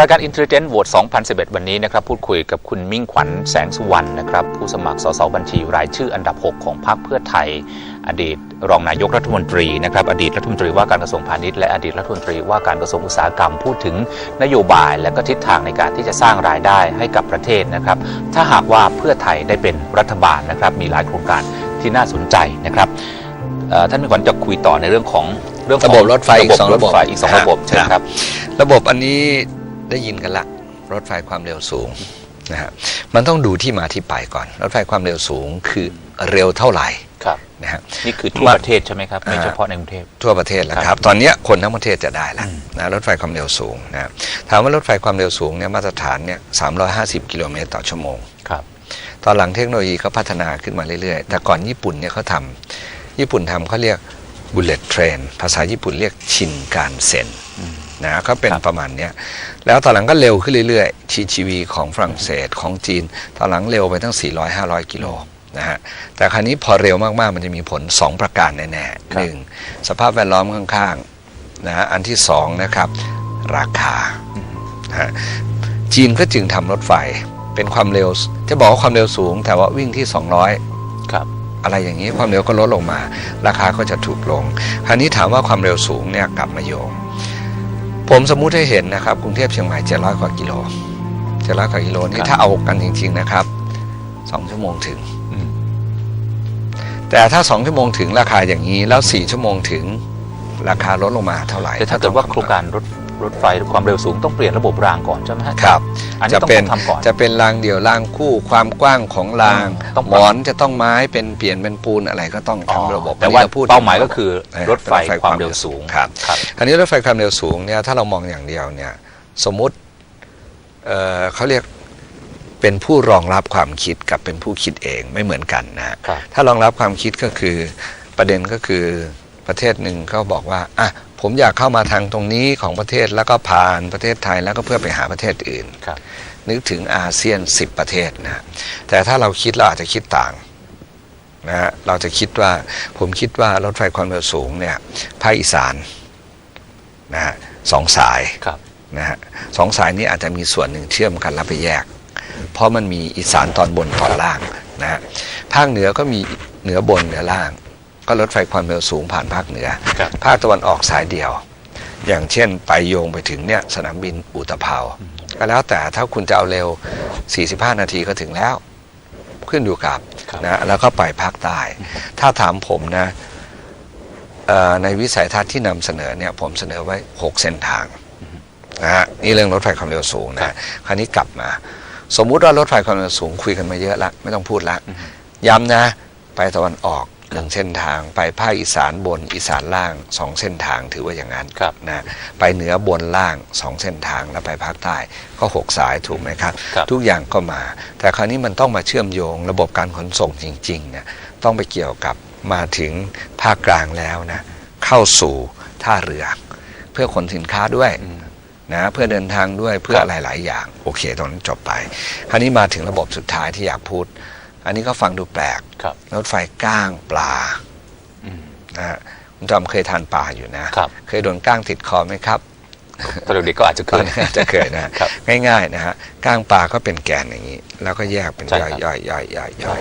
รายการ Intelligent Vote 2011 วันนี้นะครับพูดคุยกับคุณมิ่งขวัญแสงสุวรรณนะครับผู้สมัครสสบัญชีรายชื่ออันดับ 6 ของพรรคเพื่อไทย อดีตรองนายกรัฐมนตรีนะครับอดีตรัฐมนตรีว่าการกระทรวงพาณิชย์และอดีตรัฐมนตรีว่าการกระทรวงอุตสาหกรรมพูดถึงนโยบายและก็ทิศทางในการที่จะสร้างรายได้ให้กับประเทศนะครับถ้าหากว่าเพื่อไทยได้เป็นรัฐบาลนะครับมีหลายโครงการที่น่าสนใจนะครับเอ่อท่านมิ่งขวัญจะคุยต่อในเรื่องของเรื่องของระบบรถไฟอีกสองระบบไฟอีกสองระบบใช่ไหมครับ ระบบอันนี้ ได้ยินกันละรถไฟความเร็วสูงนะฮะมันต้องดูที่มาที่ไปก่อน รถไฟความเร็วสูงคือเร็วเท่าไหร่ครับนะฮะนี่คือทั่วมาประเทศใช่ไหมครับไม่อ่าเฉพาะในกรุงเทพทั่วประเทศแล้วคครัรับบตอนเนี้ยคนทั้งประเทศจะได้แล้วนะรถไฟความเร็วสูงนะถามว่ารถไฟความเร็วสูงเนี่ยมาตรฐานเนี่ย350กิโลเมตรต่อชั่วโมงครับตอนหลังเทคโนโลยีก็พัฒนาขึ้นมาเรื่อยๆ แต่ก่อนญี่ปุ่นเนี่ยเขาทำญี่ปุ่นทำเขาเรียก bullet train ภาษาญี่ปุ่นเรียกชินการเซ็น นะก็เป็นครับประมาณเนี้ยแล้วตอนหลังก็เร็วขึ้นเรื่อยๆ TGV ของฝรั่งเศสของจีน ตอนหลังเร็วไปตั้ง 400-500 กิโลนะฮะแต่คราวนี้พอเร็วมากๆ มันจะมีผล 2 ประการแน่ๆหนึ่งสภาพแวดล้อมข้างๆนะฮะอันที่สองนะครับ ราคานะฮะจีนก็จึงทำรถไฟเป็นความเร็ว จะบอกว่าความเร็วสูง แต่ว่าวิ่งที่ 200 ครับ อะไรอย่างนี้ความเร็วก็ลดลงมา ราคาก็จะถูกลง คราวนี้ถามว่าความเร็วสูงเนี่ยกลับมาโยง ผมสมมุติให้เห็นนะครับกรุงเทพเชียงใหม่700กว่ากิโล700กว่ากิโลนี่ครับถ้าเอากันจริง ๆนะครับ2ชั่วโมงถึงอืมแต่ถ้า2ชั่วโมงถึงราคาอย่างนี้ แล้ว4ชั่วโมงถึงราคาลดลงมาเท่าไหร่แต่ถ้าเกิดว่าโครงการรถ รถไฟความเร็วสูงต้องเปลี่ยนระบบรางก่อนใช่ไหมฮะครับอันนี้จะต้องเป็นทำก่อน จะเป็นรางเดี่ยวรางคู่ความกว้างของรางต้องหมอนจะต้องไม้เป็นเปลี่ยนเป็นปูนอะไรก็ต้องอ๋อทำระบบแต่ว่าอันนี้รพูดเป้าหมายก็คือเออรถไฟความเร็วสูงครับครับคราวนี้รถไฟความเร็วสูงเนี่ยถ้าเรามองอย่างเดียวเนี่ยสมมุติเอ่อเขาเรียกเป็นผู้รองรับความคิดกับเป็นผู้คิดเองไม่เหมือนกันนะครับถ้ารองรับความคิดก็คือประเด็นก็คือประเทศหนึ่งเขาบอกว่าอะ ผมอยากเข้ามาทางตรงนี้ของประเทศแล้วก็ผ่านประเทศไทยแล้วก็เพื่อไปหาประเทศอื่นครับนึกถึงอาเซียน 10 ประเทศนะฮะแต่ถ้าเราคิดเราอาจจะคิดต่างนะฮะเราจะคิดว่าผมคิดว่ารถไฟความเร็วสูงเนี่ยภาคอีสานนะฮะสองสายครับนะฮะสองสายนี้อาจจะมีส่วนหนึ่งเชื่อมกันแล้วไปแยก เพราะมันมีอีสานตอนบนตอนล่างนะฮะภาคเหนือก็มีเหนือบนเหนือล่าง ก็รถไฟความเร็วสูงผ่านภาคเหนือครับภาคตะวันออกสายเดียว อย่างเช่นไปโยงไปถึงเนี่ยสนามบินอุตภเปาก็แล้วแต่ถ้าคุณจะเอาเร็ว 45 นาทีก็ถึงแล้ว ขึ้นอยู่กับครับนะแล้วก็ไปภาคใต้ ถ้าถามผมนะเอ่อในวิสัยทัศน์ที่นำเสนอเนี่ยผมเสนอไว้ 6 เส้นทางนะฮะนี่เรื่องรถไฟความเร็วสูงครันะบคราวนี้กลับมา สมมุติว่ารถไฟความเร็วสูงคุยกันมาเยอะละไม่ต้องพูดละย้ำนะ ไปตะวันออก หนึ่งเส้นทางไปภาคอีสานบนอีสานล่างสองเส้นทางถือว่าอย่างนั้นครับนะไปเหนือบนล่างสองเส้นทางแล้วไปภาคใต้ก็หกสายถูกไหมครับครับทุกอย่างก็มา แต่คราวนี้มันต้องมาเชื่อมโยงระบบการขนส่งจริงๆเนี่ยต้องไปเกี่ยวกับมาถึงภาคกลางแล้วนะเข้าสู่ท่าเรือ เพื่อขนสินค้าด้วยอืมนะเพื่อเดินทางด้วยเพื่อครับอะไรหลายอย่างโอเคตรงนั้นจบไป คราวนี้มาถึงระบบสุดท้ายที่อยากพูด อันนี้ก็ฟังดูแปลกครับรถไฟก้างปลาอืมนะฮะคุณจอมเคยทานปลาอยู่นะครับเคยโดนก้างติดคอไหมครับตอนเด็กๆก็อาจจะเคตอนยนี้อาจจะเคยนะครับง่าย ๆ นะฮะก้างปลาก็เป็นแกนอย่างนี้ แล้วก็แยกเป็นใช่ย่อยครับย่อยย่อยย่อยย่อย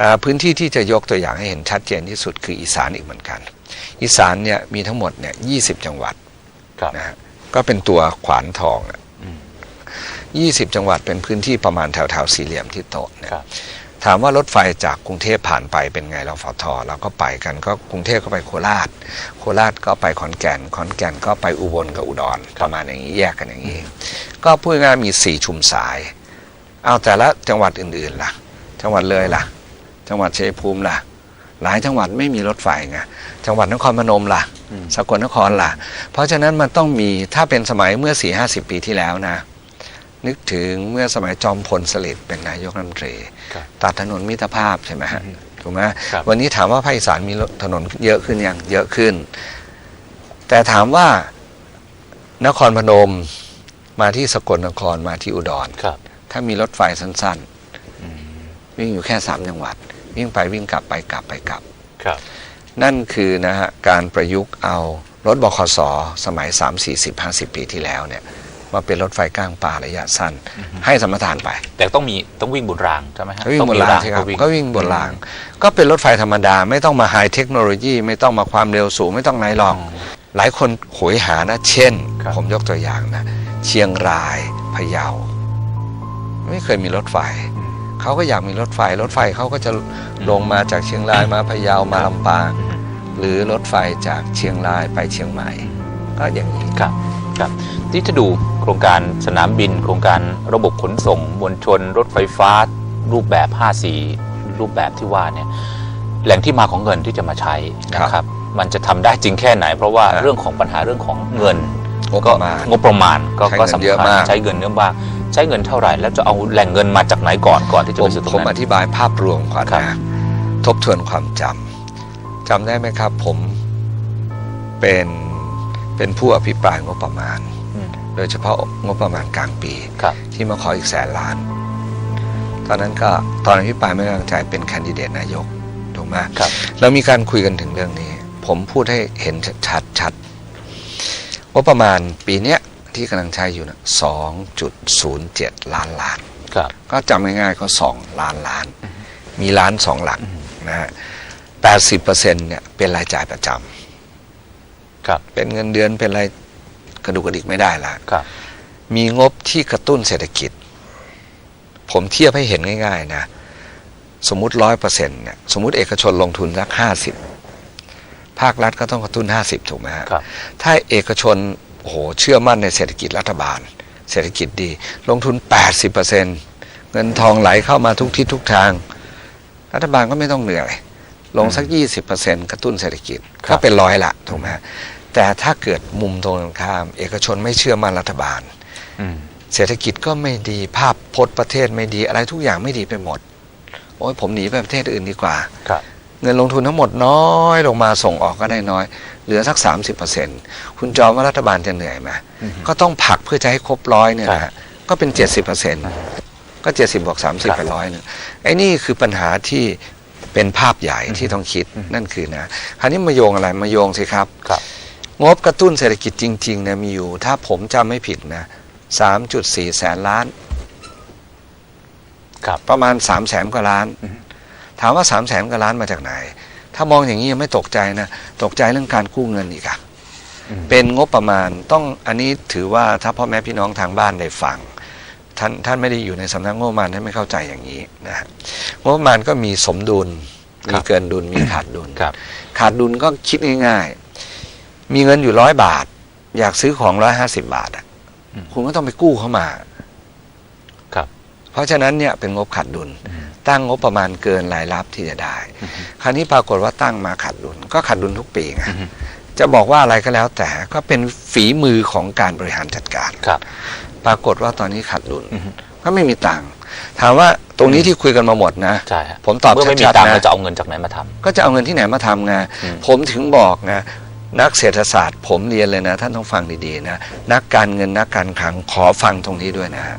อ่าพื้นที่ที่จะยกตัวอย่างให้เห็นชัดเจนที่สุดคืออีสานอีกเหมือนกัน อีสานเนี่ยมีทั้งหมดเนี่ยยีจังหวัดครับนะฮะก็เป็นตัวขวานทอง อะอืมยี่สิบจังหวัดเป็นพื้นที่ประมาณแถวแถวๆสี่เหลี่ยมที่โต๊ะเนี่ยครับถามว่ารถไฟจากกรุงเทพผ่านไปเป็นไงเราฟทเราก็ไปกันก็กรุงเทพก็ไปโคราช โคราชก็ไปขอนแก่น ขอนแก่นก็ไปอุบลกับอุดรประมาณอย่างนี้แยกกันอย่างนี้ ก็พูดง่ายๆมีสี่ชุมสาย เอาแต่ละจังหวัดอื่นๆล่ะ จังหวัดเลยล่ะ จังหวัดชัยภูมิล่ะ หลายจังหวัดไม่มีรถไฟไงจังหวัดนครพนมล่ะอืมสกลนครล่ะ เพราะฉะนั้นมันต้องมีถ้าเป็นสมัยเมื่อ4 5 0ปีที่แล้วนะ นึกถึงเมื่อสมัยจอมพลสฤษดิ์เป็นนายกรัฐมนตรีครับตัดถนนมิตรภาพใช่ไหมฮะอืมถูกไหมครับวันนี้ถามว่าภาคอีสานมีรถถนนเยอะขึ้นยังเยอะขึ้น แต่ถามว่านครพนมมาที่สกลนครมาที่อุดรครับ ถ้ามีรถไฟสั้นๆวิ่งอยู่แค่สามจังหวัด วิ่งไปวิ่งกลับไปกลับไปกลับครับ นั่นคือนะฮะการประยุกต์เอารถบขสสมัย 3 4 0 50 ปีที่แล้วเนี่ย มาเป็นรถไฟก้างป่าระยะสั้น ให้สมรทานไป แต่ต้องมีต้องวิ่งบนรางใช่ไหมฮะก็วิ่งต้องบนมีรางใช่ครับวิ่งก็วิ่งบนราง ก็เป็นรถไฟธรรมดาไม่ต้องมาไฮเทคโนโลยี ไม่ต้องมาความเร็วสูงไม่ต้องไหนหรอก หลายคนโหยหานะ เช่นครับผมยกตัวอย่างนะ เชียงรายพะเยา ไม่เคยมีรถไฟเขาก็อยากมีรถไฟ รถไฟเขาก็จะลงมาจากเชียงรายมาพะเยามาลำปางหรือรถไฟจากเชียงรายไปเชียงใหม่ ก็อย่างนี้ครับ ครับที่จะดูโครงการสนามบิน โครงการระบบขนส่งมวลชน รถไฟฟ้า รูปแบบ5 4รูปแบบที่ว่าเนี่ยแหล่งที่มาของเงินที่จะมาใช้นะครับมันจะทำได้จริงแค่ไหน เพราะว่าครับเรื่องของปัญหาเรื่องของเงินงบปก็ระมาณงบประมาณก็ใช้ก็เงินสำเยอะคัญมากใช้เงินเยอะมากใช้เงินเท่าไหร่ แล้วจะเอาแหล่งเงินมาจากไหนก่อนก่อนที่จะผไปมสู่ตรผมงนั้อนธิบายภาพรวมก่อนครับนะทบทวนความจำจำได้ไหมครับ ผมเป็น เป็นผู้อภิปรายงบประมาณอืมโดยเฉพาะงบประมาณกลางปีครับที่มาขออีกแสนล้าน ตอนนั้นก็ตอนอภิปรายไม่ไว้วางใจเป็นแคนดิเดตนายกถูกไหมครับเรามีการคุยกันถึงเรื่องนี้ ผมพูดให้เห็นชัดชัดงบประมาณปีเนี้ยที่กำลังใช้อยู่นะสองจุดศูนย์เจ็ดล้านล้านครับก็จำง่ายๆก็สองล้านล้าน มีล้านสองหลักนะฮะแปดสิบเปอร์เซ็นเนี่ยเป็นรายจ่ายประจำ ครับเป็นเงินเดือนเป็นอะไรกระดูกกระดิกไม่ได้ละครับ มีงบที่กระตุ้นเศรษฐกิจ ผมเทียบให้เห็นง่าย ๆ นะ สมมุติร้อยเปอร์เซ็นเนี่ยสมมุติเอกชนลงทุนสักห้าสิบภาครัฐก็ต้องกระตุ้นห้าสิบถูกไหมฮะครับถ้าเอกชนโอ้โหเชื่อมั่นในเศรษฐกิจรัฐบาล เศรษฐกิจดี ลงทุน80%เงินทองไหลเข้ามาทุกทิศทุกทาง รัฐบาลก็ไม่ต้องเหนื่อย ลงสัก 20%กระตุ้นเศรษฐกิจครัก็บเป็นร้อยละถูกไหมฮะแต่ถ้าเกิดมุมตรงกันข้าม เอกชนไม่เชื่อมั่นรัฐบาลอืมเศรษฐกิจก็ไม่ดีภาพพจน์ประเทศไม่ดีอะไรทุกอย่างไม่ดีไปหมด โอ้ยผมหนีไปประเทศอื่นดีกว่าครับเงินลงทุนทั้งหมดน้อยลงมาส่งออกก็ได้น้อย เหลือสัก 30%คุณจอมว่ารัฐบาลจะเหนื่อยไหมอืมก็ต้องผลักเพื่อจะให้ครบร้อยเนี่ยครันะบฮะก็เป็น 70%ก็ 70บวก30เป็นร้อยหนึงไอ้นี่คือปัญหาที่ เป็นภาพใหญ่ที่ต้องคิดนั่นคือนะคราวนี้มาโยงอะไรมาโยงสิครับครับ งบกระตุ้นเศรษฐกิจจริงๆเนี่ยมีอยู่ ถ้าผมจำไม่ผิดนะ3.4แสนล้าน ครับ ประมาณ3ามแสนกว่าล้านอืมถามว่า3ามแสนกว่าล้านมาจากไหน ถ้ามองอย่างนี้ยังไม่ตกใจนะ ตกใจเรื่องการกู้เงินอีกอะอืมเป็นงบประมาณต้องอันนี้ถือว่าถ้าพ่อแม่พี่น้องทางบ้านได้ฟัง ท่านท่านไม่ได้อยู่ในสำนักงบประมาณท่านไม่เข้าใจอย่างนี้นะฮะงบประมาณก็มีสมดุลครัมีบเกินดุลมีขาดดุลครับขาดดุลก็คิดง่าย ๆ มีเงินอยู่ร้อยบาท อยากซื้อของร้อยห้าสิบาทอะอืมคุณก็ต้องไปกู้เข้ามา ครับ เพราะฉะนั้นเนี่ยเป็นงบขาดดุลอืมตั้งงบประมาณเกินรายรับที่จะได้อืมคราวนี้ปรากฏว่าตั้งมาขาดดุล ก็ขาดดุลทุกปีไงอืมจะบอกว่าอะไรก็แล้วแต่ก็เป็นฝีมือของการบริหารจัดการครับ ปรากฏว่าตอนนี้ขาดดุลอืมก็ไม่มีตังค์ถามว่าตรงนี้ที่คุยกันมาหมดนะใช่ฮะผมตอบเมื่อไม่มีชัดตังค์ๆเรานะจะเอาเงินจากไหนมาทำก็จะเอาเงินที่ไหนมาทำไงอืมผมถึงบอกไงนักเศรษฐศาสตร์ ผมเรียนเลยนะ ท่านต้องฟังดีๆนะนักการเงินนักการคลังขอฟังตรงนี้ด้วยนะฮะ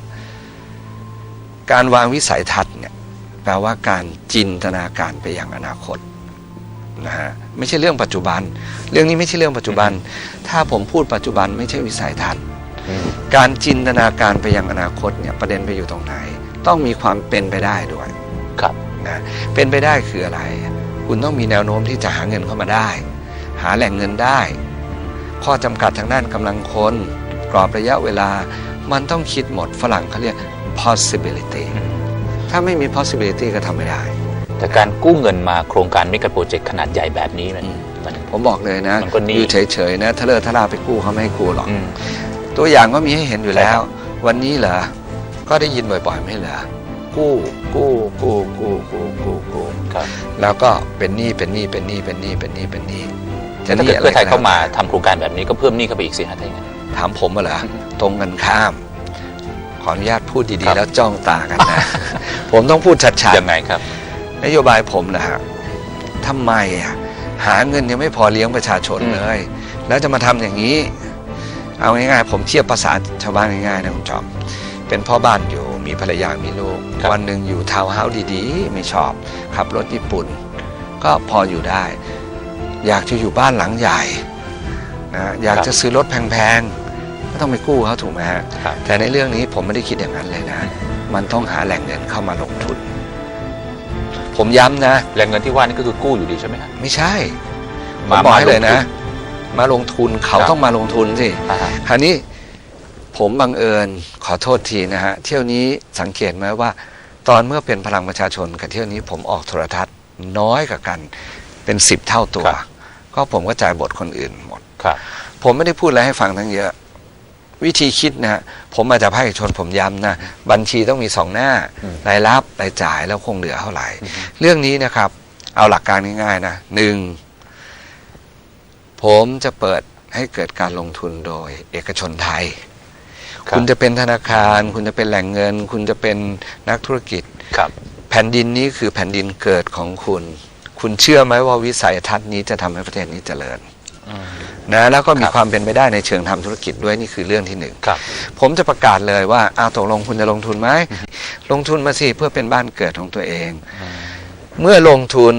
การวางวิสัยทัศน์เนี่ยแปลว่าการจินตนาการไปยังอนาคตนะฮะไม่ใช่เรื่องปัจจุบัน เรื่องนี้ไม่ใช่เรื่องปัจจุบัน ถ้าผมพูดปัจจุบันไม่ใช่วิสัยทัศน์อืม การจินตนาการไปยังอนาคตเนี่ยประเด็นไปอยู่ตรงไหน ต้องมีความเป็นไปได้ด้วยครับนะเป็นไปได้คืออะไร คุณต้องมีแนวโน้มที่จะหาเงินเข้ามาได้ หาแหล่งเงินได้ ข้อจำกัดทางด้านกำลังคนกรอบระยะเวลามันต้องคิดหมดฝรั่งเขาเรียก possibility อืมถ้าไม่มี possibility ก็ทำไม่ได้ แต่การกู้เงินมาโครงการมิก a โปรเจกต์ขนาดใหญ่แบบนี้มันมันผมบอกเลยนะมันก็นิ่งอยู่เฉยๆนะทะเลอะทะลาไปกู้เขาไม่ให้กู้หรอกอืม ตัวอย่างก็มีให้เห็นอยู่แล้ใช่วครับวันนี้เหรอก็ได้ยินบ่อยๆไม่เหรอกู้กู้กู้กู้กู้กู้กู้ครับแล้วก็เป็นหนี้เป็นหนี้เป็นหนี้เป็นหนี้เป็นหนี้เป็นหนี้ถ้าหนี้เกิดอะไรเพื่อไทยก็เข้ามาแล้วแต่ทำโครงการแบบนี้ก็เพิ่มหนี้เข้าไปอีกสิฮะถ้าอย่างนั้นถามผมมาเหรออืมตรงกันข้าม ขออนุญาตพูดคดีรัๆบแล้วจ้องตากันนะ ผมต้องพูดชัดยังไงครับๆนโยบายผมนะฮะทำไมอะหาเงินยังไม่พอเลี้ยงประชาชนอืมเลย แล้วจะมาทำอย่างนี้ เอาง่ายๆ ผมเทียบภาษาชาวบ้านง่ายๆนะคุณจอม เป็นพ่อบ้านอยู่มีภรรยามีลูก วันหนึ่งอยู่ทาวน์เฮาส์ดีๆ ไม่ชอบขับรถญี่ปุ่น ก็พออยู่ได้ อยากจะอยู่บ้านหลังใหญ่นะอยากจะซื้อรถแพงๆก็ต้องไปกู้เขาถูกไหมฮะครับแต่ในเรื่องนี้ผมไม่ได้คิดอย่างนั้นเลยนะ มันต้องหาแหล่งเงินเข้ามาลงทุน ผมย้ำนะ แหล่งเงินที่ว่านี่ก็คือกู้อยู่ดีใช่ไหมฮะไม่ใช่ผมมาบอกให้เลยมาลงทุนะน มาลงทุนเขาครับต้องมาลงทุนสิอ่าฮะ คราวนี้ผมบังเอิญขอโทษทีนะฮะ เที่ยวนี้สังเกตไหมว่า ตอนเมื่อเป็นพลังประชาชนกับเที่ยวนี้ผมออกโทรทัศน์น้อยกว่ากันเป็นสิบเท่าตัวก็ผมก็จ่ายบทคนอื่นหมด ครับ ผมไม่ได้พูดอะไรให้ฟังทั้งเยอะ วิธีคิดนะฮะผมมาจากภาคเอกชนผมย้ำนะบัญชีต้องมีสองหน้าอืม รายรับรายจ่ายแล้วคงเหลือเท่าไหร่ เรื่องนี้นะครับ เอาหลักการง่ายๆนะหนึ่ง ผมจะเปิดให้เกิดการลงทุนโดยเอกชนไทยรับคุณจะเป็นธนาคาร คุณจะเป็นแหล่งเงิน คุณจะเป็นนักธุรกิจครับ แผ่นดินนี้คือแผ่นดินเกิดของคุณ คุณเชื่อไหมว่าวิสัยทัศน์นี้จะทำให้ประเทศนี้เจริญอืมนะแล้วก็มีครับความเป็นไปได้ในเชิงทำธุรกิจด้วยนี่คือเรื่องที่หนึ่งครับผมจะประกาศเลยว่าอาตกลงคุณจะลงทุนไหมลงทุนมาสิเพื่อเป็นบ้านเกิดของตัวเอง เมื่อลงทุน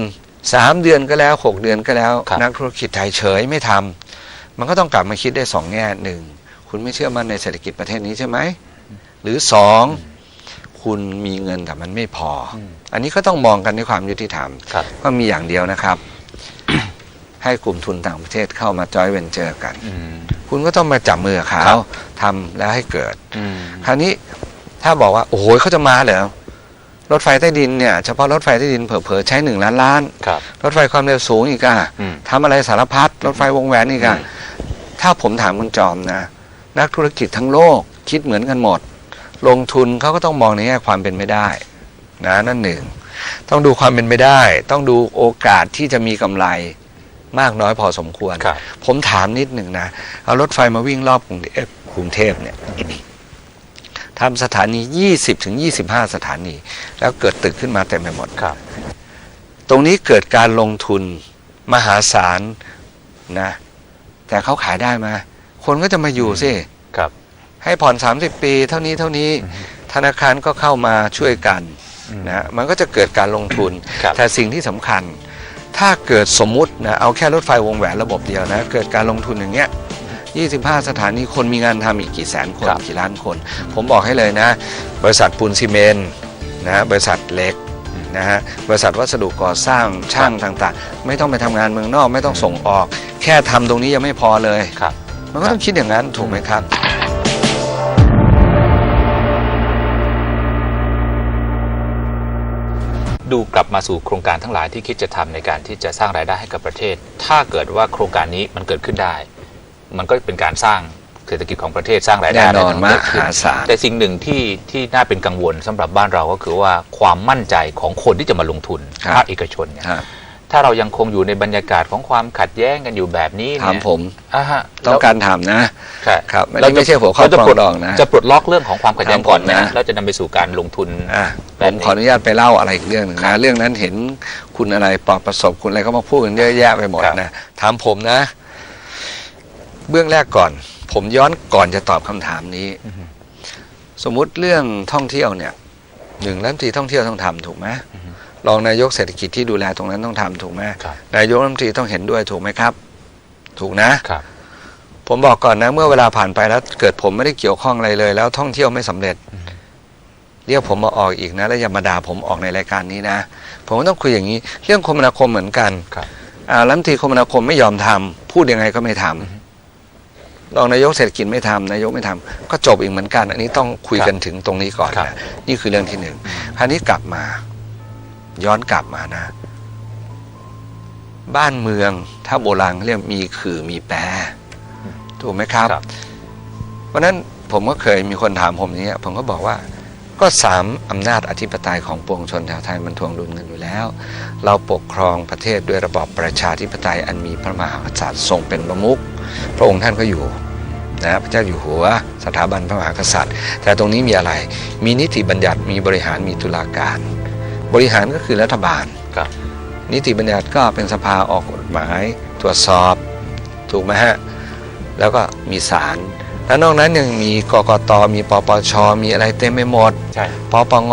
สามเดือนก็แล้วหกเดือนก็แล้วครับนักธุรกิจไทยเฉยไม่ทำมันก็ต้องกลับมาคิดได้สองแง่หนึ่งคุณไม่เชื่อมั่นในเศรษฐกิจประเทศนี้ใช่ไหมหรือสองคุณมีเงินแต่มันไม่พออมอันนี้ก็ต้องมองกันในความยุติธรรมครับก็มีอย่างเดียวนะครับ ให้กลุ่มทุนต่างประเทศเข้ามาจอยเวนเจอร์กันอืมคุณก็ต้องมาจับมือกับเขาครับทำแล้วให้เกิดอืมคราวนี้ถ้าบอกว่า โอ้โหเขาจะมาเหรอ รถไฟใต้ดินเนี่ยเฉพาะรถไฟใต้ดินเผลอๆใช้หนึ่งล้านล้าน ครับ รถไฟความเร็วสูงอีกอะอืม ทำอะไรสารพัดรถไฟวงแหวนอีกอะอืมถ้าผมถามคุณจอมนะ นักธุรกิจทั้งโลกคิดเหมือนกันหมด ลงทุนเขาก็ต้องมองในแง่ความเป็นไม่ได้นะนั่นหนึ่ง ต้องดูความเป็นไปได้ ต้องดูโอกาสที่จะมีกำไรมากน้อยพอสมควร ครับ ผมถามนิดหนึ่งนะ เอารถไฟมาวิ่งรอบกรุงเทพกรุงเทพเนี่ย ทำสถานี 20ถึง25 สถานี แล้วเกิดตึกขึ้นมาเต็มไปหมดครับ ตรงนี้เกิดการลงทุนมหาศาลนะ แต่เขาขายได้ไหมา คนก็จะมาอยู่สิครับ ให้ผ่อน 30 ปี เท่านี้เท่านี้อืมธนาคารก็เข้ามาช่วยกันอืมนะมันก็จะเกิดการลงทุนครับแต่สิ่งที่สำคัญ ถ้าเกิดสมมุตินะเอาแค่รถไฟวงแหวนระบบเดียวนะ เกิดการลงทุนอย่างเงี้ย 25 สถานีคนมีงานทำอีกกี่แสนคนครับ กี่ล้านคน ผมบอกให้เลยนะ บริษัทปูนซีเมนต์นะบริษัทเหล็กนะฮะบริษัทวัสดุก่อสร้างช่างต่างๆ ไม่ต้องไปทำงานเมืองนอกไม่ต้องส่งออก แค่ทำตรงนี้ยังไม่พอเลย ครับ มันก็ต้องคิดอย่างนั้นถูกไหมครับ ดูกลับมาสู่โครงการทั้งหลายที่คิดจะทำในการที่จะสร้างรายได้ให้กับประเทศ ถ้าเกิดว่าโครงการนี้มันเกิดขึ้นได้ มันก็เป็นการสร้างเศรษฐกิจของประเทศสร้างรายได้แน่นอนได้เกิดขึ้มหาศาลแต่สิ่งหนึ่งที่ที่น่าเป็นกังวลสำหรับบ้านเราก็คือว่าความมั่นใจของคนที่จะมาลงทุนครับภาคเอกชนเนี่ยครับถ้าเรายังคงอยู่ในบรรยากาศของความขัดแย้งกันอยู่แบบนี้ถามเนี่ยผมอ่าฮะต้องการถามนะครับครับไม่ได้ไม่ใช่หัวข้อเราจะปรองปลดดองนะจะปลดล็อกเรื่องของความขัดแย้งก่อนถามผมนะนะแล้วจะนำไปสู่การลงทุนอะแบผบมนี้ขออนุญาตไปเล่าอะไรอีกเรื่องหนึ่งนะเรื่องนั้นเห็นคุณอะไรปลอดประสบคุณอะไรก็มาพูดกันเยอะแยะไปหมดครับนะถามผมนะ เบื้องแรกก่อน ผมย้อนก่อนจะตอบคำถามนี้ สมมุติเรื่องท่องเที่ยวเนี่ยหนึ่งรัฐมนตรีท่องเที่ยวต้องทำถูกไหมรองนายกเศรษฐกิจที่ดูแลตรงนั้นต้องทำถูกไหมครับนายกรัฐมนตรีต้องเห็นด้วยถูกไหมครับ ถูกนะครับ ผมบอกก่อนนะ เมื่อเวลาผ่านไปแล้ว เกิดผมไม่ได้เกี่ยวข้องอะไรเลย แล้วท่องเที่ยวไม่สำเร็จ เรียกผมมาออกอีกนะ แล้วอย่ามาด่าผมออกในรายการนี้นะผมก็ต้องคุยอย่างนี้ เรื่องคมนาคมเหมือนกันครับอ่ารัฐมนตรีคมนาคมไม่ยอมทำพูดยังไงก็ไม่ทำ รองนายกเศรษฐกิจไม่ทำนายกไม่ทำก็จบอีกเหมือนกัน อันนี้ต้องคุยกันถึงตรงนี้ก่อนครับนะนี่คือเรื่องที่หนึ่งคราวนี้กลับมา ย้อนกลับมานะ บ้านเมืองถ้าโบราณเขาเรียกมีขื่อมีแปรถูกไหมครับครับเพราะฉะนั้นผมก็เคยมีคนถามผมอย่างเนี้ยผมก็บอกว่า ก็สามอำนาจอธิปไตยของปวงชนชาวไทยมันทวงดุลกันอยู่แล้ว เราปกครองประเทศด้วยระบอบประชาธิปไตยอันมีพระมหากษัตริย์ทรงเป็นประมุขพระองค์ท่านก็อยู่นะพระเจ้าอยู่หัวสถาบันพระมหากษัตริย์ แต่ตรงนี้มีอะไร มีนิติบัญญัติมีบริหารมีตุลาการ บริหารก็คือรัฐบาลครับนิติบัญญัติก็เป็นสภาออกกฎหมาย ตรวจสอบถูกไหมฮะแล้วก็มีศาล แล้วนอกนั้นยังมีกกต มีปปช มีอะไรเต็มไปหมดใช่ปปง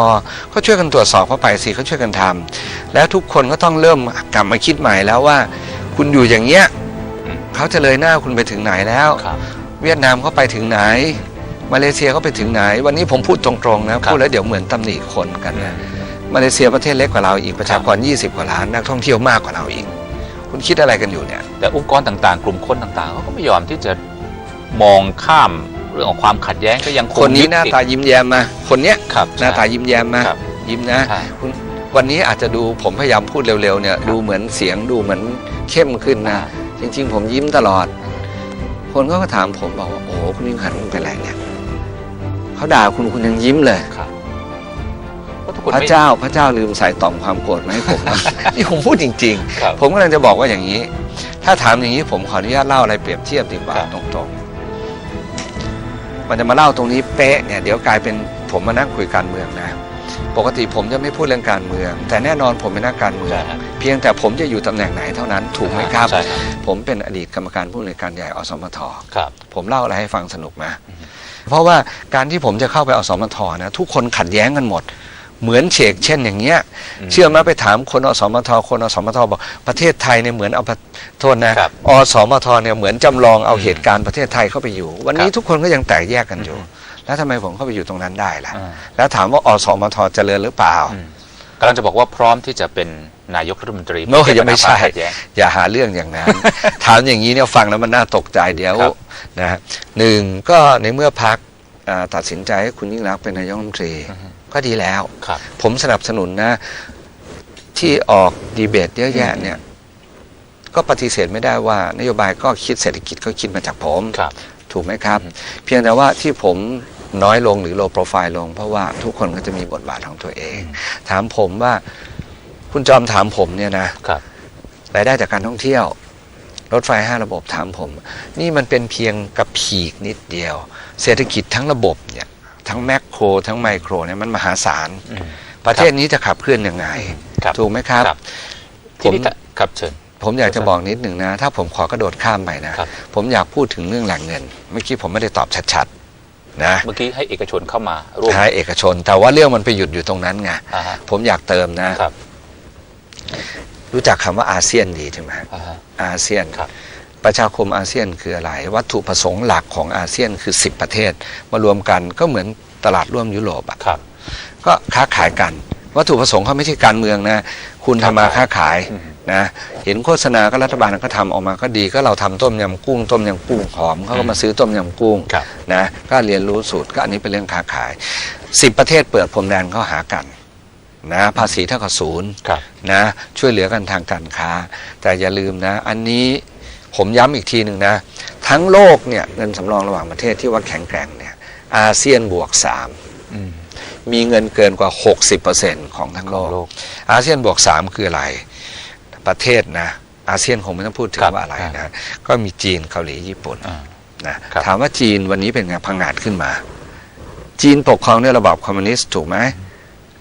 ก็ช่วยกันตรวจสอบเข้าไปสิเขาช่วยกันทำแล้วทุกคนก็ต้องเริ่มกลับมาคิดใหม่แล้วว่า คุณอยู่อย่างเงี้ยอืมเขาจะเลยหน้าคุณไปถึงไหนแล้วครับเวียดนามเขาไปถึงไหน มาเลเซียเขาไปถึงไหน วันนี้ผมพูดตรงๆนะครับพูดแล้วเดี๋ยวเหมือนตำหนิคนกันนะมาเลเซียประเทศเล็กกว่าเราอีกประชากร 20 กว่าล้านนักท่องเที่ยวมากกว่าเราอีก คุณคิดอะไรกันอยู่เนี่ยแต่องค์กรต่างๆ กลุ่มคนต่างๆเขาก็ไม่ยอมที่จะ มองข้ามเรื่องของความขัดแย้งก็ยังคนนี้หน้ายึดตายิ้มแย้มมาคนเนี้ยครับหน้าตายิ้มแย้มมาครับ ยิ้มนะใช่ คุณวันนี้อาจจะดูผมพยายามพูดเร็วๆเนี่ยดูเหมือนเสียงดูเหมือนเข้มขึ้นนะ จริงๆ ผมยิ้มตลอด คนเขาก็ถามผมบอกว่าโอ้โหคุณยิ่งขันคุณเป็นไรเนี่ยเขาด่าคุณคุณยังยิ้มเลย ครับเพราะทุกคนพระไม่ เจ้าพระเจ้าลืมใส่ต่อมความโกรธมาให้ผมนะ นี่ผมพูดจริง ครับ ๆ ผมกำลังจะบอกว่าอย่างนี้ ถ้าถามอย่างนี้ผมขออนุญาตเล่าอะไรเปรียบเทียบดีกว่าครับ ตรงๆ มันจะมาเล่าตรงนี้เป๊ะเนี่ยเดี๋ยวกลายเป็นผมมานั่งคุยการเมืองนะปกติผมจะไม่พูดเรื่องการเมือง แต่แน่นอนผมเป็นนักการเมืองใช่ครับเพียงแต่ผมจะอยู่ตำแหน่งไหนเท่านั้นถูกไหมครับใช่ครับผมเป็นอดีตกรรมการผู้อำนวยการใหญ่อสมทครับผมเล่าอะไรให้ฟังสนุกไหมเพราะว่าการที่ผมจะเข้าไปอสมทนะทุกคนขัดแย้งกันหมด เหมือนเชกเช่นอย่างเงี้ยอืมเชื่อไหมไปถามคนอสมทคนอสมทบอกประเทศไทยเนี่ยเหมือนเอาประโทษนะครับอสมทเนี่ยเหมือนจำลองเอาอืมเหตุการณ์ประเทศไทยเข้าไปอยู่ วันนี้ครับทุกคนก็ยังแตกแยกกันอยู่อืมแล้วทำไมผมเข้าไปอยู่ตรงนั้นได้ล่ะอ่าแล้วถามว่าอสมทเจริญหรือเปล่าอืมกำลังจะบอกว่าพร้อมที่จะเป็นนายกรัฐมนตรีโน้ยังไม่ใช่เพื่อแก้ปัญหาความขัดแย้งอย่าหาเรื่องอย่างนั้น ถามอย่างนี้เนี่ยฟังแล้วมันน่าตกใจเดี๋ยวครับนะฮะหนึ่งก็ในเมื่อพักตัดสินใจให้คุณยิ่งรักษณ์เป็นนายกรัฐมนตรีอือฮึ ก็ดีแล้ว ครับ ผมสนับสนุนนะ ที่ออกดีเบตเยอะแยะเนี่ย ก็ปฏิเสธไม่ได้ว่านโยบายก็คิดเศรษฐกิจก็คิดมาจากผม ครับ ถูกไหมครับอืมเพียงแต่ว่าที่ผมน้อยลงหรือโลโปรไฟล์ลง เพราะว่าทุกคนก็จะมีบทบาทของตัวเอง ถามผมว่า คุณจอมถามผมเนี่ยนะครับ รายได้จากการท่องเที่ยว รถไฟห้าระบบถามผม นี่มันเป็นเพียงกระผีกนิดเดียว เศรษฐกิจทั้งระบบเนี่ย ทั้งแมคโคร ทั้งไมโครเนี่ยมันมหาศาลอืมประเทศนี้จะขับเคลื่อนยังไง ครับถูกไหมครับครับผทีมนี้ถ้าครับเชิญ ผมอยากจะบอกนิดหนึ่งนะ ถ้าผมขอกระโดดข้ามไปนะ ครับ ผมอยากพูดถึงเรื่องแหล่งเงิน เมื่อกี้ผมไม่ได้ตอบชัดๆนะเมื่อกี้ให้เอกชนเข้ามาร่วมให้เอกชน แต่ว่าเรื่องมันไปหยุดอยู่ตรงนั้นไงอ่าฮะผมอยากเติมนะ ครับรู้จักคำว่าอาเซียนดีใช่ไหมอ่าฮะอาเซียน ครับ ประชาคมอาเซียนคืออะไร วัตถุประสงค์หลักของอาเซียนคือ 10 ประเทศ มารวมกันก็เหมือนตลาดร่วมยุโรปอะครับ ก็ค้าขายกัน วัตถุประสงค์เขาไม่ใช่การเมืองนะ คุณทำมาค้าขายอืมนะเห็นโฆษณาก็รัฐบาลก็ทำออกมาก็ดีก็เราทำต้มยำกุ้ง ต้มยำกุ้งหอมเขาก็มาซื้อต้มยำกุ้งครับนะก็เรียนรู้สูตรก็อันนี้เป็นเรื่องค้าขาย 10 ประเทศเปิดพรมแดนเข้าหากันนะภาษีเท่ากับศูนย์ครับนะช่วยเหลือกันทางการค้า แต่อย่าลืมนะ อันนี้ ผมย้ำอีกทีหนึ่งนะ ทั้งโลกเนี่ยเงินสำรองระหว่างประเทศที่ว่าแข็งแกร่งเนี่ยอาเซียนบวกอืม3มีเงินเกินกว่า 60%ของทั้งโลของโลกกอาเซียนบวก3คืออะไร ประเทศนะ อาเซียนคงไม่ต้องพูดถึงครับว่าอะไรครันะบก็มีจีนเกาหลีญี่ปุ่นอ่านะครับถามว่าจีนวันนี้เป็นไงพังงาดขึ้นมา จีนปกครองด้วยระบอบคอมมิวนิสต์ถูกไหม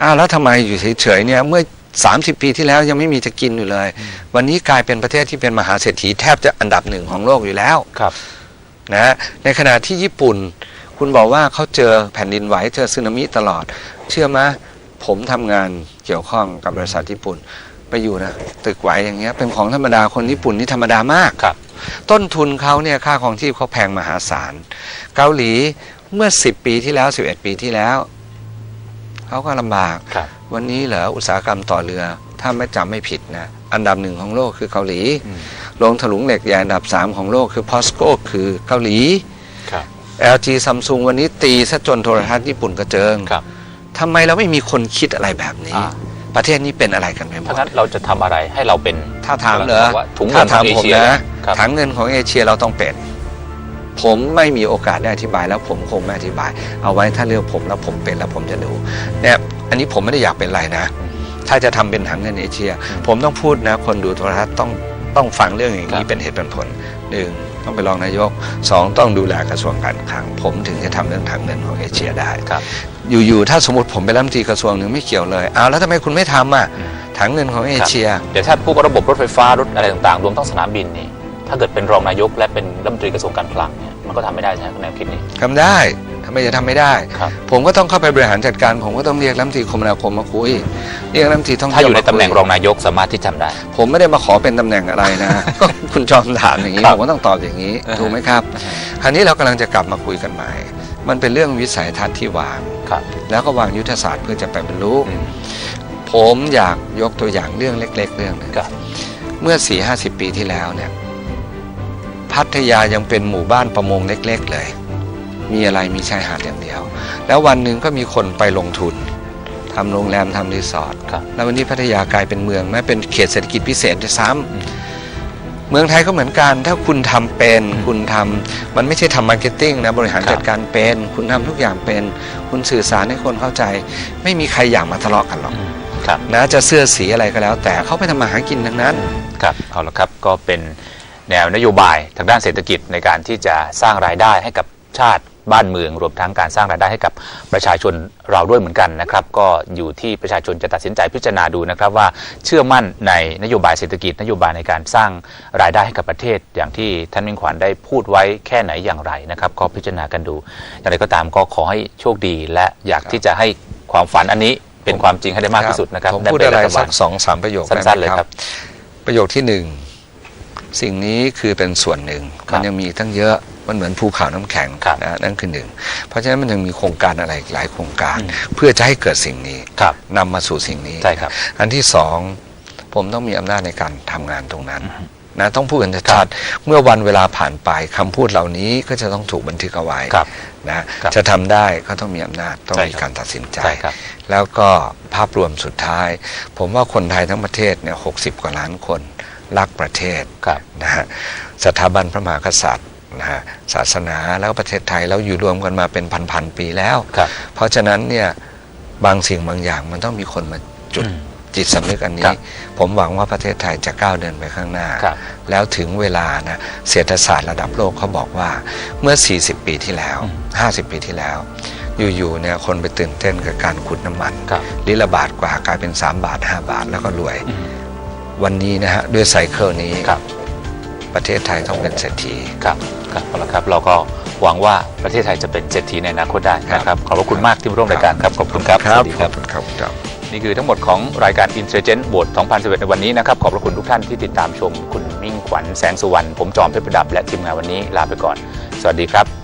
อ้าวแล้วทำไมอยู่เฉยๆเนี่ยเมื่อ 30 ปีที่แล้วยังไม่มีจะกินอยู่เลย วันนี้กลายเป็นประเทศที่เป็นมหาเศรษฐีแทบจะอันดับหนึ่งของโลกอยู่แล้วครับนะในขณะที่ญี่ปุ่น คุณบอกว่าเขาเจอแผ่นดินไหวเจอสึนามิตลอด เชื่อไหมผมทำงานเกี่ยวข้องกับบริษัทญี่ปุ่นไปอยู่นะตึกไหวอย่างเงี้ยเป็นของธรรมดาคนญี่ปุ่นนี่ธรรมดามากครับ ต้นทุนเขาเนี่ยค่าของชีพเขาแพงมหาศาล เกาหลีเมื่อ 10 ปีที่แล้ว 11 ปีที่แล้ว เขาก็ลำบากครับวันนี้เหรออุตสาหกรรมต่อเรือ ถ้าไม่จำไม่ผิดนะ อันดับหนึ่งของโลกคือเกาหลีอืมโรงถลุงเหล็กใหญ่อันดับ 3 ของโลกคือพอสโกคือเกาหลีครับ LG Samsung วันนี้ตีซะจนโทรทัศน์ญี่ปุ่นกระเจิงครับทำไมเราไม่มีคนคิดอะไรแบบนี้อ่าประเทศนี้เป็นอะไรกันไปหมถ้าดงั้นเราจะทำอะไรให้เราเป็น ถ้าถามเหรอว่าถุงเงิถ้านขถาอมงเอผมเชียนะครับถังเงินของเอเชียเราต้องเป็น ผมไม่มีโอกาสได้อธิบาย แล้วผมคงไม่อธิบาย เอาไว้ถ้าเลือกผมแล้วผมเป็นแล้วผมจะดูเนี่ยอันนี้ผมไม่ได้อยากเป็นไรนะ ถ้าจะทำเป็นถังเงินเอเชีย ผมต้องพูดนะ คนดูโทรทัศน์ต้องต้องฟังเรื่องอย่างครันี้บเป็นเหตุเป็นผลหนึ่งต้องไปรองนายกสองต้องดูแลกระทรวงการคลัง ผมถึงจะทำเรื่องถังเงินของเอเชียได้ครับ อยู่ๆถ้าสมมติผมเป็นรัฐมนตรีกระทรวงหนึ่งไม่เกี่ยวเลยอ้าวแล้วทำไมคุณไม่ทำอะอืมถังเงินของเอเชียเดี๋ยวถ้าพวกระบบรถไฟฟ้ารถอะไรต่างๆ รวมทั้งสนามบินนี่ ถ้าเกิดเป็นรองนายกและเป็นรัฐมนตรีกระทรวงการคลังเนี่ยมันก็ทำไม่ได้ใช่ไหมแนวคิดนี้ ทำได้ททำไมจะทำไม่ได้ ครับ ผมก็ต้องเข้าไปบริหารจัดการ ผมก็ต้องเรียกรัฐมนตรีคมนาคมมาคุย เรียกรัฐมนตรีท่องถ้าเที่ยวอยู่ในมาคุตำแหน่งรองนายกสามารถที่ทำได้ ผมไม่ได้มาขอเป็นตำแหน่งอะไรนะ ก็คุณจอมถามอย่างนี้ ครับผมก็ต้องตอบอย่างนี้ อ่าฮะ ถูกไหมครับ คราวนี้เรากำลังจะกลับมาคุยกันใหม่ มันเป็นเรื่องวิสัยทัศน์ที่วาง ครับแล้วก็วางยุทธศาสตร์เพื่อจะไปบรรลุ อืมผมอยากยกตัวอย่างเรื่องเล็ก ๆ เรื่องหนึง ครับ เมื่อ4ี่ห้าสิบปีที่แล้วเนี่ย พัทยายังเป็นหมู่บ้านประมงเล็กๆเลย มีอะไรมีชายหาดอย่างเดียว แล้ววันหนึ่งก็มีคนไปลงทุนทำโรงแรมทำรีสอร์ทครับแล้ววันนี้พัทยากลายเป็นเมืองแม้เป็นเขตเศรษฐกิจพิเศษด้วยซ้อืมำเมืองไทยก็เหมือนกัน ถ้าคุณทำเป็นอืมคุณทำมันไม่ใช่ทำมาร์เก็ตติ้งนะบริหารครับจัดการเป็น คุณทำทุกอย่างเป็น คุณสื่อสารให้คนเข้าใจ ไม่มีใครอยากมาทะเลาะกันหรอกอืมครับนะจะเสื้อสีอะไรก็แล้ว แต่เขาไปทำมาหากินทั้งนั้นครับเอาละครับก็เป็น แนวนโยบายทางด้านเศรษฐกิจในการที่จะสร้างรายได้ให้กับชาติบ้านเมือง รวมทั้งการสร้างรายได้ให้กับประชาชนเราด้วยเหมือนกันนะครับ ก็อยู่ที่ประชาชนจะตัดสินใจพิจารณาดูนะครับ ว่าเชื่อมั่นในนโยบายเศรษฐกิจ นโยบายในการสร้างรายได้ให้กับประเทศ อย่างที่ท่านมิ่งขวัญได้พูดไว้แค่ไหนอย่างไรนะครับ ก็พิจารณากันดูอย่างไรก็ตามก็ขอให้โชคดี และอยากที่จะให้ความฝันอันนี้เป็นความจริงให้ได้มากที่สุดนะครับผมได้พูดเป็นอะไรรัฐบาสัลกสองสามประโยคได้ไหมสั้นๆเลยครับ ประโยคที่หนึ่ง สิ่งนี้คือเป็นส่วนหนึ่งครับมันยังมีทั้งเยอะมันเหมือนภูเขาน้ำแข็งครับนะนั่นคือหนึ่งเพราะฉะนั้นมันยังมีโครงการอะไรอีกหลายโครงการอืมเพื่อจะให้เกิดสิ่งนี้ครับนำมาสู่สิ่งนี้ใช่ครับอันที่สองผมต้องมีอำนาจในการทำงานตรงนั้นอือฮึนะต้องพูดกันครัชัดบๆเมื่อวันเวลาผ่านไปคำพูดเหล่านี้ก็จะต้องถูกบันทึกเอาไว้ครับนะครับจะทำได้ก็ต้องมีอำนาจต้องใช่มีครับการตัดสินใจใช่ครับแล้วก็ภาพรวมสุดท้าย ผมว่าคนไทยทั้งประเทศเนี่ยหกกว่าล้านคน รักประเทศครับนะฮะสถาบันพระมหากษัตริย์นะฮะศาสนาแล้วประเทศไทยแล้วอยู่รวมกันมาเป็นพันๆปีแล้วครับเพราะฉะนั้นเนี่ยบางสิ่งบางอย่างมันต้องมีคนมาจุดอืมจิตสำนึกอันครันี้บผมหวังว่าประเทศไทยจะก้าวเดินไปข้างหน้าครับแล้วถึงเวลานะเศรษฐศาสตร์ระดับโลกเขาบอกว่าเมื่อ 40 ปีที่แล้วอืม50 ปีที่แล้ว อยู่ๆเนี่ยคนไปตื่นเต้นกับการขุดน้ำมันครับลิตรละบาทกว่ากลายเป็น 3 บาท 5 บาทแล้วก็รวยอืม วันนี้นะฮะด้วยไซเคิลนี้ครับประเทศไทยต้องเป็นเศรษฐี ครับครับเอาละครับเราก็หวังว่าประเทศไทยจะเป็นเศรษฐีในอนาคตได้นะครับขอบพระคุณมากที่มาร่วมรายการครับขอบคุณครับสวัสดีขคอรับบคุณครับครับ นี่คือทั้งหมดของรายการ Intelligent Vote 2011ในวันนี้นะครับขอบพระคุณทุกท่านที่ติดตามชม คุณมิ่งขวัญแสงสุวรรณผมจอมเพชรประดับและทีมงานวันนี้ลาไปก่อน สวัสดีครับ